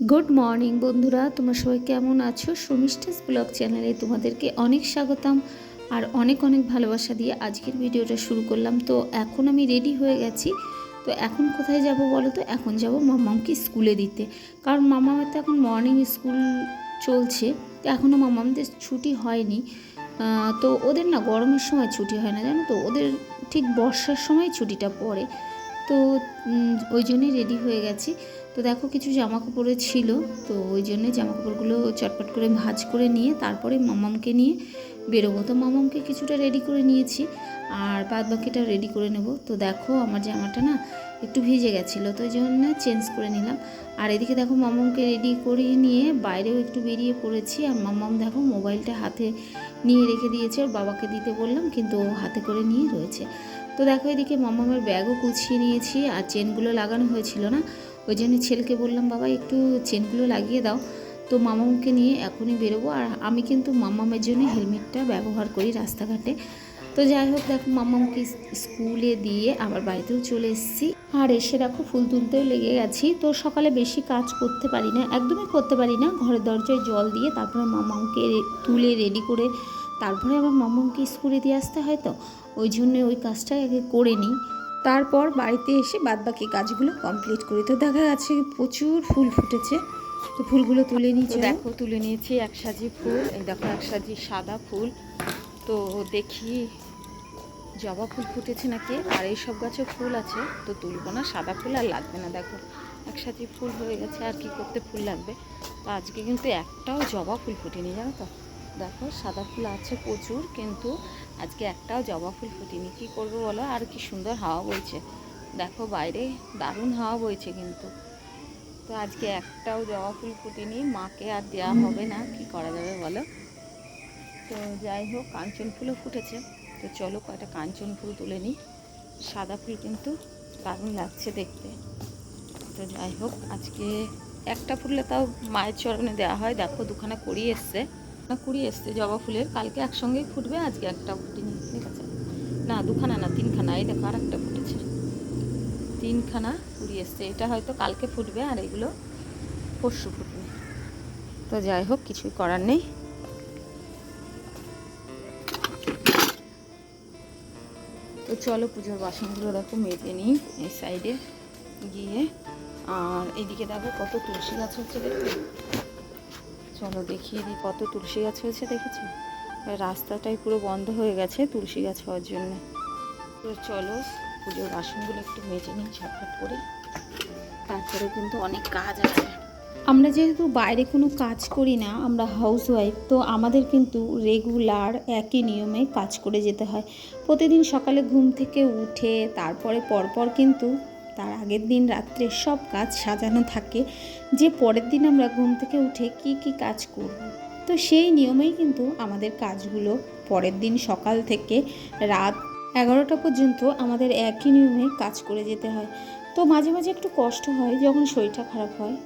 Good morning বন্ধুরা। তোমরা সবাই কেমন আছো? সুমিষ্টাস ব্লগ চ্যানেলে তোমাদেরকে অনেক স্বাগতম আর অনেক অনেক ভালোবাসা দিয়ে আজকের ভিডিওটা শুরু করলাম। তো এখন আমি রেডি হয়ে গেছি। তো এখন কোথায় যাব বলো তো? এখন যাব মামামকে স্কুলে দিতে। কারণ মামামের তো এখন মর্নিং স্কুল চলছে। তো এখনও মামামদের ছুটি হয়নি। তো ওদের না গরমের সময় ছুটি হয় না, জানো তো? ওদের ঠিক বর্ষার সময় ছুটিটা পড়ে। তো ওই জন্যই রেডি হয়ে গেছি। তো দেখো কিছু জামা কাপড়ে ছিল, তো ওই জন্যে জামা কাপড়গুলো চটপট করে ভাজ করে নিয়ে তারপরে মামামকে নিয়ে বেরোবো। তো মামামকে কিছুটা রেডি করে নিয়েছি, আর বাদ বাকিটা রেডি করে নেব। তো দেখো আমার জামাটা না একটু ভিজে গেছিল, তো ওই জন্য চেঞ্জ করে নিলাম। আর এদিকে দেখো মামামকে রেডি করিয়ে নিয়ে বাইরেও একটু বেরিয়ে পড়েছি, আর মামাম দেখো মোবাইলটা হাতে নিয়ে রেখে দিয়েছে, ওর বাবাকে দিতে বললাম, কিন্তু ও হাতে করে নিয়ে রয়েছে। তো দেখো এদিকে মামামের ব্যাগও গুছিয়ে নিয়েছি, আর চেনগুলো লাগানো হয়েছিল না ওই জন্য ছেলেকে বললাম, বাবা, একটু চেনগুলো লাগিয়ে দাও। তো মামামকে নিয়ে এখনই বেরোবো। আর আমি কিন্তু মামামের জন্য হেলমেটটা ব্যবহার করি রাস্তাঘাটে। তো যাই হোক, দেখো, মামামকে স্কুলে দিয়ে আবার বাড়িতেও চলে এসেছি। আর এসে দেখো, ফুল তুলতেও লেগে গেছি। তো সকালে বেশি কাজ করতে পারি না, একদমই করতে পারি না। ঘরের দরজায় জল দিয়ে তারপরে মামামকে তুলে রেডি করে তারপরে আবার মামামকে স্কুলে দিয়ে আসতে হয় তো। ওই জন্য ওই কাজটা আগে করে নিই। তারপর বাড়িতে এসে বাদবাকি গাছগুলো কমপ্লিট করি তো দেখা যাচ্ছে প্রচুর ফুল ফুটেছে। তো ফুলগুলো তুলে নিয়েছি দেখো তুলে নিয়েছি এক সাজি ফুল এই দেখো এক সাজি সাদা ফুল। তো দেখি জবা ফুল ফুটেছে নাকি? আর এই সব গাছে ফুল আছে তো তুলবো না সাদা ফুল আর লাগবে না দেখো। এক সাজি ফুল হয়ে গেছে আর কি করতে ফুল লাগবে? তো আজকে কিন্তু একটাও জবা ফুল ফুটেনি জানো তো? দেখো সাদা ফুল আছে প্রচুর কিন্তু আজকে একটাও জবা ফুল ফুটেনি। কী করব বলো? আর কি সুন্দর হাওয়া বইছে। দেখো বাইরে দারুণ হাওয়া বইছে কিন্তু। তো আজকে একটাও জবা ফুল ফুটেনি, মাকে আর দেওয়া হবে না। কি করা যাবে বলো? তো যাই হোক, কাঞ্চন ফুলও ফুটেছে। তো চলো কয়টা কাঞ্চন ফুল তুলে নিই। সাদা ফুল কিন্তু দারুণ লাগছে দেখতে। তো যাই হোক, আজকে একটা ফুলে তাও মায়ের চরণে দেওয়া হয়। দেখো দুখানা কুড়ি এসছে। কুড়ি এসছে জবা ফুলের, কালকে একসঙ্গেই ফুটবে, আজকে একটা ফুটিনি, ঠিক আছে? না, দুখানা না, তিনখানা, এই দেখো আর একটা ফুটেছে। তিনখানা কুড়ি এসছে, এটা হয়তো কালকে ফুটবে আর এগুলো পরশু ফুটবে। তো যাই হোক, কিছুই করার নেই। তো চলো পুজোর বাসনগুলো দেখো মেজে নিই এই সাইডে গিয়ে। আর এইদিকে দেখো কত তুলসী গাছ হচ্ছে দেখো চলো দেখিয়ে দিই কত তুলসী গাছ হয়েছে দেখেছ? রাস্তাটাই পুরো বন্ধ হয়ে গেছে তুলসী গাছ হওয়ার জন্য। তো চলো, পুজোর বাসনগুলো একটু মেজে নিই ঝটফট করে। তারপরে কিন্তু অনেক কাজ আছে। আমরা যেহেতু বাইরে কোনো কাজ করি না, আমরা হাউসওয়াইফ তো আমাদের কিন্তু রেগুলার একই নিয়মে কাজ করে যেতে হয়। প্রতিদিন সকালে ঘুম থেকে উঠে, তারপরে পরপর কিন্তু তার আগের দিন রাত্রে সব কাজ সাজানো থাকে। যে পরের দিন আমরা ঘুম থেকে উঠে কি কি কাজ করব। তো সেই নিয়মেই কিন্তু আমাদের কাজগুলো। পরের দিন সকাল থেকে রাত এগারোটা পর্যন্ত আমাদের একই নিয়মে কাজ করে যেতে হয়। তো মাঝে মাঝে একটু কষ্ট হয় যখন শরীরটা খারাপ হয়।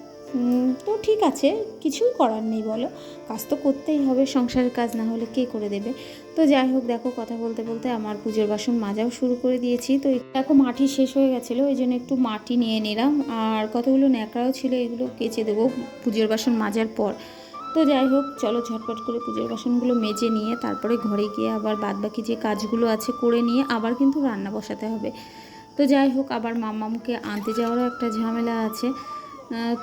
তো ঠিক আছে, কিছুই করার নেই বলো। কাজ তো করতেই হবে, সংসারের কাজ না হলে কে করে দেবে? তো যাই হোক, দেখো কথা বলতে বলতে আমার পুজোর বাসন মাজাও শুরু করে দিয়েছি। তো দেখো মাটি শেষ হয়ে গেছিল, ওই জন্য একটু মাটি নিয়ে নিলাম। আর কতগুলো ন্যাকড়াও ছিল, এগুলো কেচে দেবো পুজোর বাসন মাজার পর। তো যাই হোক, চলো ঝটপট করে পুজোর বাসনগুলো মেজে নিয়ে, তারপরে ঘরে গিয়ে আবার বাদবাকি যে কাজগুলো আছে করে নিয়ে আবার কিন্তু রান্না বসাতে হবে। তো যাই হোক, আবার মামামকে আনতে যাওয়ারও একটা ঝামেলা আছে।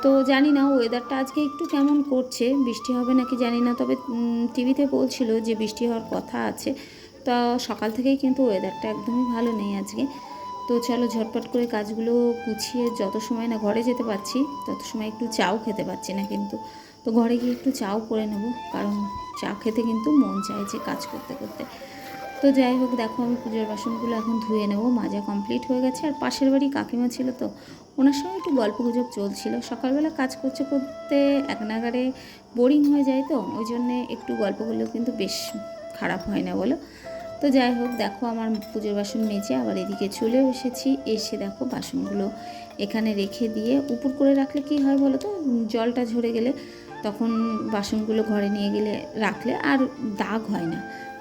তো জানি না ওয়েদারটা আজকে একটু কেমন করছে, বৃষ্টি হবে নাকি জানি না, তবে টিভিতে বলছিল যে বৃষ্টি হওয়ার কথা আছে, তা সকাল থেকেই কিন্তু ওয়েদারটা একদমই ভালো নেই আজকে। তো চলো ঝটপট করে কাজগুলো গুছিয়ে, যত সময় না ঘরে যেতে পারছি, তত সময় একটু চাও খেতে পারছি না কিন্তু। তো ঘরে গিয়ে একটু চাও করে নেব, কারণ চা খেতে কিন্তু মন চাইছে কাজ করতে করতে। তো যাই হোক, দেখো আমি পুজোর বাসনগুলো এখন ধুয়ে নেব। মাজা কমপ্লিট হয়ে গেছে। আর পাশের বাড়ি কাকিমা ছিল তো, ওনার সঙ্গে একটু গল্প গুজব চলছিল। সকালবেলা কাজ করতে করতে এক নাগারে বোরিং হয়ে যায় তো, ওই জন্যে একটু গল্প করলেও কিন্তু বেশ খারাপ হয় না বলো। তো যাই হোক, দেখো আমার পুজোর বাসন মেজে আবার এদিকে চলেও এসেছি। এসে দেখো বাসনগুলো এখানে রেখে দিয়ে, উপর করে রাখলে কি হয় বলো তো জলটা ঝরে গেলে তখন বাসনগুলো ঘরে নিয়ে গেলে রাখলে আর দাগ হয় না।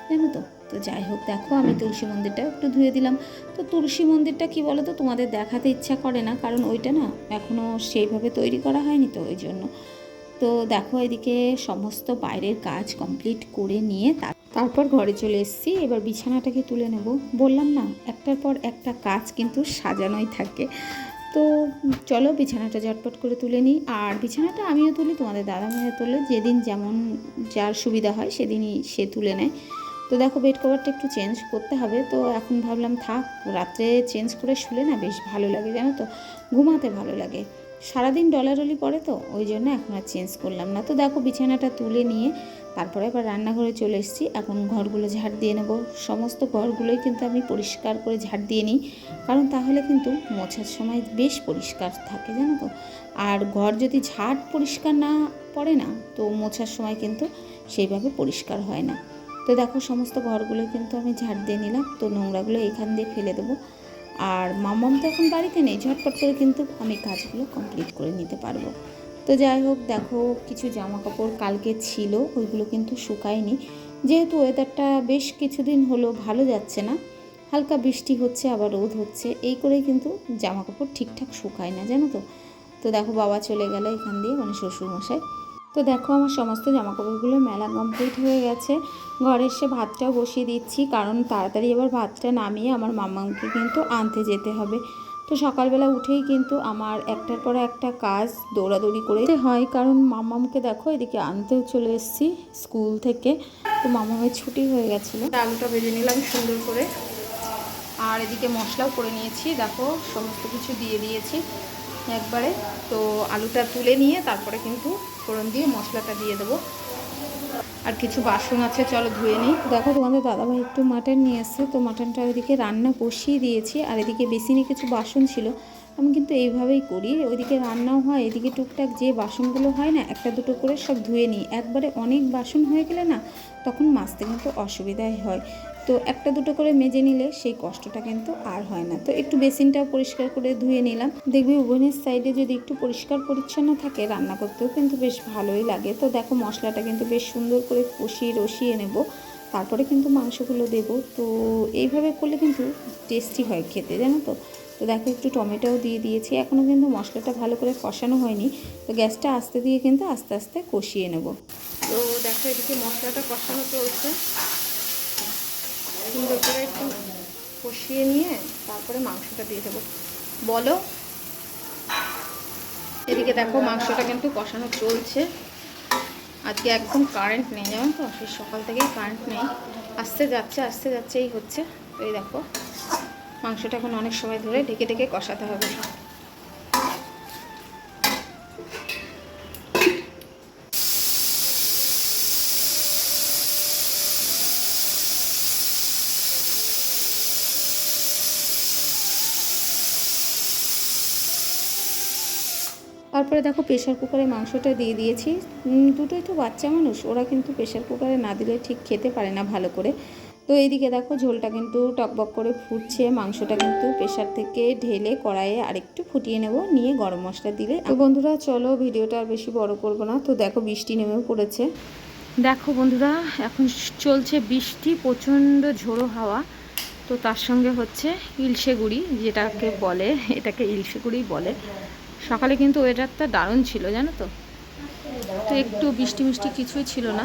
জানো তো? তো যাই হোক, দেখো আমি তুলসী মন্দিরটা একটু ধুয়ে দিলাম। তো তুলসী মন্দিরটা কি বলো তো তোমাদের দেখাতে ইচ্ছা করে না, কারণ ওইটা না এখনও সেইভাবে তৈরি করা হয়নি তো ওই জন্য। তো দেখো এদিকে সমস্ত বাইরের কাজ কমপ্লিট করে নিয়ে তারপর ঘরে চলে এসেছি। এবার বিছানাটাকে তুলে নেব। বললাম না, একটার পর একটা কাজ কিন্তু সাজানোই থাকে। তো চলো বিছানাটা ঝটপট করে তুলে নিই। আর বিছানাটা আমিও তুলি, তোমাদের দাদা ভাইও তোলে। যেদিন যেমন যার সুবিধা হয়, সেদিনই সে তুলে নেয়। তো দেখো বেড কভারটা একটু চেঞ্জ করতে হবে। তো এখন ভাবলাম থাক, রাত্রে চেঞ্জ করে শুলে না বেশ ভালো লাগে, জানো তো? ঘুমাতে ভালো লাগে। সারাদিন ডলারলি পড়ে তো, ওই জন্য এখন আর চেঞ্জ করলাম না। তো দেখো বিছানাটা তুলে নিয়ে তারপরে আবার রান্নাঘরে চলে এসেছি। এখন ঘরগুলো ঝাড় দিয়ে নেব। সমস্ত ঘরগুলোই কিন্তু আমি পরিষ্কার করে ঝাড় দিয়ে নিই। কারণ তাহলে কিন্তু মোছার সময় বেশ পরিষ্কার থাকে, জানো তো? আর ঘর যদি ঝাড় পরিষ্কার না পড়ে না, তো মোছার সময় কিন্তু সেইভাবে পরিষ্কার হয় না। তো দেখো, সমস্ত ঘরগুলো কিন্তু আমি ঝাড় দিয়ে নিলাম। তো নোংরাগুলো এখান দিয়ে ফেলে দেবো। আর মামাম তো এখন বাড়িতে নেই, ঝটপট করে কিন্তু আমি কাজগুলো কমপ্লিট করে নিতে পারব। তো যাই হোক, দেখো, কিছু জামা কাপড় কালকে ছিল, ওইগুলো কিন্তু শুকায়নি। যেহেতু ওয়েদারটা বেশ কিছুদিন হলো ভালো যাচ্ছে না, হালকা বৃষ্টি হচ্ছে, আবার রোদ হচ্ছে, এই করেই কিন্তু জামা কাপড় ঠিকঠাক শুকায় না, জানো তো? তো দেখো, বাবা চলে গেল এখান দিয়ে মানে শ্বশুরমশাই। তো দেখো আমার সমস্ত জামা কাপড়গুলো মেলা কমপ্লিট হয়ে গেছে। ঘরে এসে ভাতটাও বসিয়ে দিচ্ছি, কারণ তাড়াতাড়ি এবার ভাতটা নামিয়ে আমার মামাকে কিন্তু আনতে যেতে হবে। তো সকালবেলা উঠেই কিন্তু আমার একটার পর একটা কাজ দৌড়াদৌড়ি করে হয়, কারণ মামামকে দেখো এদিকে আনতেও চলে এসেছি স্কুল থেকে। তো মামামের ছুটি হয়ে গেছিল। আলুটা ভেজে নিলাম সুন্দর করে। আর এদিকে মশলাও করে নিয়েছি, দেখো সমস্ত কিছু দিয়ে দিয়েছি একবারে। তো আলুটা তুলে নিয়ে তারপরে কিন্তু ফোড়ন দিয়ে মশলাটা দিয়ে দেবো। আর কিছু বাসন আছে, চলো ধুয়ে নিই। দেখো তোমাদের দাদাভাই একটু মাটন নিয়ে এসছে তো মাটনটা ওইদিকে রান্না বসিয়ে দিয়েছি, আর এদিকে বেসিনে কিছু বাসন ছিল। আমি কিন্তু এইভাবেই করি, ওইদিকে রান্নাও হয়, এদিকে টুকটাক যে বাসনগুলো হয় না, একটা দুটো করে সব ধুয়ে নিই। একবারে অনেক বাসন হয়ে গেলে না, তখন মাজতে কিন্তু অসুবিধাই হয়। তো একটা দুটো করে মেজে নিলে সেই কষ্টটা কিন্তু আর হয় না। তো একটু বেসিনটাও পরিষ্কার করে ধুয়ে নিলাম। দেখবি উভনের সাইডে যদি একটু পরিষ্কার পরিচ্ছন্ন থাকে, রান্না করতেও কিন্তু বেশ ভালোই লাগে। তো দেখো মশলাটা কিন্তু বেশ সুন্দর করে কষিয়ে রসিয়ে নেব। তারপরে কিন্তু মাংসগুলো দেবো। তো এইভাবে করলে কিন্তু টেস্টি হয় খেতে, জানো তো? তো দেখো একটু টমেটোও দিয়ে দিয়েছি। এখনও কিন্তু মশলাটা ভালো করে কষানো হয়নি। তো গ্যাসটা আস্তে দিয়ে কিন্তু আস্তে আস্তে কষিয়ে নেব। তো দেখো এদিকে মশলাটা কষানো চলছে। সুন্দর করে একটু কষিয়ে নিয়ে তারপরে মাংসটা দিয়ে দেবো। বলো? এদিকে দেখো মাংসটা কিন্তু কষানো চলছে। আজকে একদম কারেন্ট নেই যেমন তো? সেই সকাল থেকেই কারেন্ট নেই। আসতে যাচ্ছে আসতে যাচ্ছে, এই হচ্ছে। এই দেখো, মাংসটা এখন অনেক সময় ধরে ঢেকে ঢেকে কষাতে হবে। তারপরে দেখো প্রেশার কুকারে মাংসটা দিয়ে দিয়েছি। দুটোই তো বাচ্চা মানুষ, ওরা কিন্তু প্রেশার কুকারে না দিলে ঠিক খেতে পারে না ভালো করে। তো এইদিকে দেখো ঝোলটা কিন্তু টকবক করে ফুটছে, মাংসটা কিন্তু প্রেশার থেকে ঢেলে কড়াইয়ে আরেকটু ফুটিয়ে নেব, নিয়ে গরম মশলা দিলে। তো বন্ধুরা, চলো ভিডিওটা আর বেশি বড় করব না। তো দেখো বৃষ্টি নেমেও পড়েছে। দেখো বন্ধুরা, এখন চলছে বৃষ্টি, প্রচণ্ড ঝোড়ো হাওয়া। তো তার সঙ্গে হচ্ছে ইলশে গুড়ি, যেটাকে বলে, এটাকে ইলশে গুড়ি বলে। সকালে কিন্তু ওয়েদারটা দারুণ ছিল, জানো তো? তো একটু বৃষ্টি মিষ্টি কিছুই ছিল না।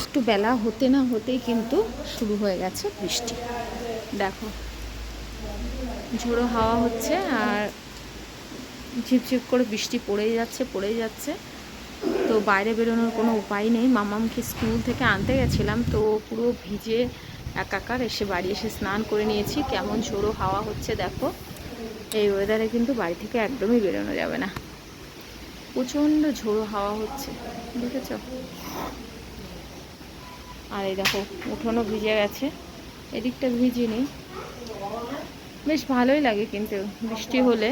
একটু বেলা হতে না হতেই কিন্তু শুরু হয়ে গেছে বৃষ্টি। দেখো, ঝোড়ো হাওয়া হচ্ছে আর ঝিপঝিপ করে বৃষ্টি পড়েই যাচ্ছে পড়েই যাচ্ছে। তো বাইরে বেরোনোর কোনো উপায় নেই। মামামকে স্কুল থেকে আনতে গেছিলাম, তো পুরো ভিজে একাকার। এসে বাড়ি এসে স্নান করে নিয়েছি। কেমন ঝোড়ো হাওয়া হচ্ছে দেখো। এই ওয়েদারে কিন্তু বাড়ি থেকে একদমই বেরোনো যাবে না। প্রচণ্ড ঝোড়ো হাওয়া হচ্ছে, দেখেছ? আর এই দেখো, উঠোনও ভিজে গেছে, এদিকটা ভিজিনি। বেশ ভালোই লাগে কিন্তু বৃষ্টি হলে।